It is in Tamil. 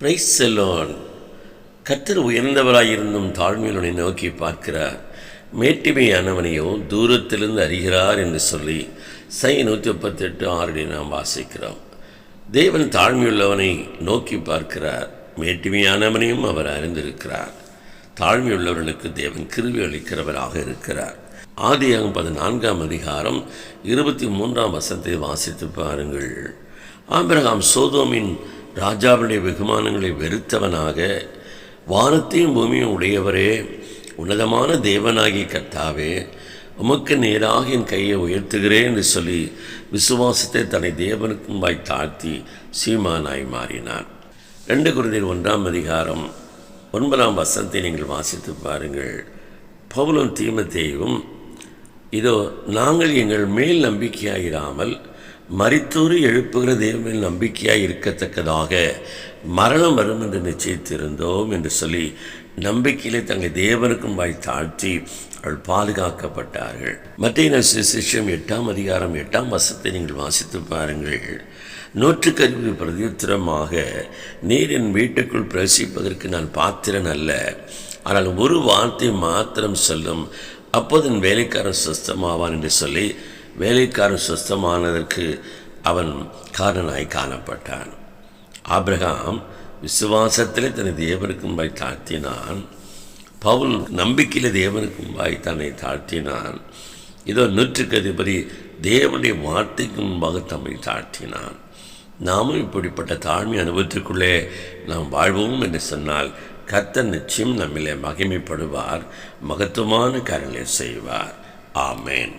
பிரைஸ் செல்லோன் கத்தர் உயர்ந்தவராயிருந்தும் தாழ்மையுடனை நோக்கி பார்க்கிறார். மேட்டிமையானவனையோ தூரத்திலிருந்து அறிகிறார் என்று சொல்லி சை நூற்றி முப்பத்தெட்டு ஆறடி நாம் வாசிக்கிறோம். தேவன் தாழ்மையுள்ளவனை நோக்கி பார்க்கிறார். மேட்டிமையானவனையும் அவர் அறிந்திருக்கிறார். தாழ்மையுள்ளவர்களுக்கு தேவன் கிருவி அளிக்கிறவராக இருக்கிறார். ஆதியாகும் பதினான்காம் அதிகாரம் இருபத்தி மூன்றாம் வசத்தை வாசித்து பாருங்கள். ஆபிரகாம் சோதோமின் ராஜாவுடைய வெகுமானங்களை வெறுத்தவனாக வானத்தையும் பூமியும் உடையவரே உன்னதமான தேவனாகி கர்த்தாவே உமக்கு நேராக என் கையை உயர்த்துகிறேன் என்று சொல்லி விசுவாசத்தை தன்னை தேவனுக்கும் வாய் தாழ்த்தி சீமானாய் மாறினான் ரெண்டு குருதில் ஒன்றாம் அதிகாரம் ஒன்பதாம் வசனத்தை நீங்கள் வாசித்து பாருங்கள். பவுலும் தீமத்தேயும் இதோ நாங்கள் எங்கள் மேல் நம்பிக்கையாயிராமல் மறித்தோறு எழுப்புகிற தேவனில் நம்பிக்கையாக இருக்கத்தக்கதாக மரணம் வரும் என்று நிச்சயித்திருந்தோம் என்று சொல்லி நம்பிக்கையிலே தங்கள் தேவனுக்கும் வாய் தாழ்த்தி அவள் பாதுகாக்கப்பட்டார்கள். மத்திய சிஷ்யம் எட்டாம் அதிகாரம் எட்டாம் வசத்தை நீங்கள் வாசித்து பாருங்கள். நூற்றுக்கருவி பிரதித்திரமாக நீர் என் வீட்டுக்குள் பிரவேசிப்பதற்கு நான் பாத்திரன் அல்ல. ஆனால் ஒரு வார்த்தை மாத்திரம் சொல்லும். அப்போது என் வேலைக்காரன் சுஸ்தமாவான் என்று சொல்லி வேலைக்காரன் சுஸ்தமானதற்கு அவன் காரணனாய் காணப்பட்டான். ஆப்ரஹாம் விசுவாசத்திலே தன்னை தேவனுக்கும் பாய் தாழ்த்தினான். பவுல் நம்பிக்கையில் தேவனுக்கும் வாய் தன்னை தாழ்த்தினான். இதோ நூற்றுக்கு அதிபதி தேவனுடைய வார்த்தைக்கு முன்பாக தம்மை தாழ்த்தினான். நாமும் இப்படிப்பட்ட தாழ்மை அனுபவத்திற்குள்ளே நாம் வாழ்வோம் என்று சொன்னால் கர்த்தர் நிச்சயம் நம்மிலே மகிமைப்படுவார் மகத்துவமான காரியங்களை செய்வார். ஆமேன்.